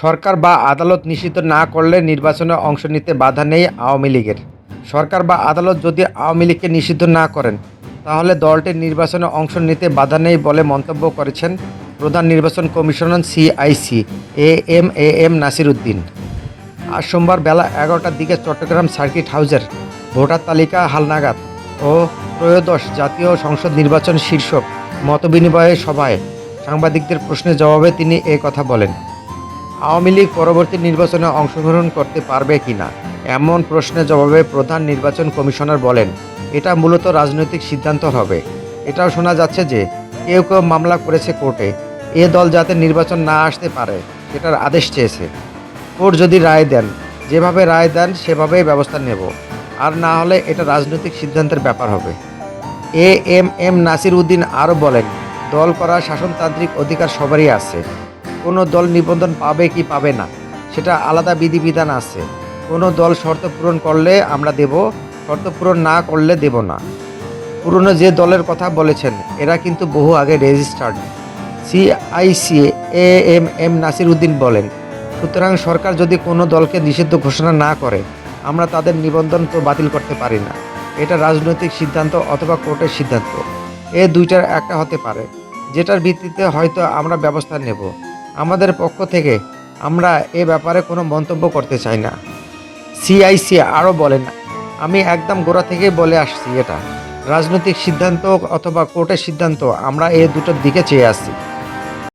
সরকার বা আদালত নিষিদ্ধ না করলে নির্বাচনে অংশ নিতে বাধা নেই আওয়ামী লীগের। সরকার বা আদালত যদি আওয়ামী লীগকে নিষিদ্ধ না করেন, তাহলে দলটির নির্বাচনে অংশ নিতে বাধা নেই বলে মন্তব্য করেছেন প্রধান নির্বাচন commissioner CIC A M A M Nasir Uddin আজ সোমবার বেলা এগারোটার দিকে চট্টগ্রাম সার্কিট হাউসের ভোটার তালিকা হালনাগাদ ও ত্রয়োদশ জাতীয় সংসদ নির্বাচন শীর্ষক মতবিনিময় সভায় সাংবাদিকদের প্রশ্নের জবাবে তিনি এ কথা বলেন। আওয়ামী লীগ পরবর্তী নির্বাচনে অংশগ্রহণ করতে পারবে কিনা এমন প্রশ্নের জবাবে প্রধান নির্বাচন কমিশনার বলেন, এটা মূলত রাজনৈতিক সিদ্ধান্ত হবে। এটাও শোনা যাচ্ছে যে, কেউ কেউ মামলা করেছে কোর্টে, এ দল যাতে নির্বাচন না আসতে পারে, সেটার আদেশ চেয়েছে। কোর্ট যদি রায় দেন, যেভাবে রায় দেন, সেভাবেই ব্যবস্থা নেব। আর না হলে এটা রাজনৈতিক সিদ্ধান্তের ব্যাপার হবে। A M M Nasir Uddin আরও বলেন, দল করা শাসনতান্ত্রিক অধিকার সবারই আছে। কোনো দল নিবন্ধন পাবে কি পাবে না, সেটা আলাদা বিধিবিধান আছে। কোনো দল শর্ত পূরণ করলে আমরা দেব, শর্ত পূরণ না করলে দেব না। পুরনো যে দলের কথা বলেছেন, এরা কিন্তু বহু আগে registered. CIC A M M Nasir Uddin বলেন, সুতরাং সরকার যদি কোনো দলকে নিষিদ্ধ ঘোষণা না করে, আমরা তাদের নিবন্ধন তো বাতিল করতে পারি না। এটা রাজনৈতিক সিদ্ধান্ত অথবা কোর্টের সিদ্ধান্ত। এ দুইটার একটা হতে পারে। যেটার ভিত্তিতে হয়তো আমরা ব্যবস্থা নেব। আমাদের পক্ষ থেকে আমরা এ ব্যাপারে কোনো মন্তব্য করতে চাই না। সিআইসি আরও বলেন, আমি একদম গোড়া থেকেই বলে আসছি এটা। রাজনৈতিক সিদ্ধান্ত অথবা কোর্টের সিদ্ধান্ত, আমরা এ দুটোর দিকে চেয়ে আসছি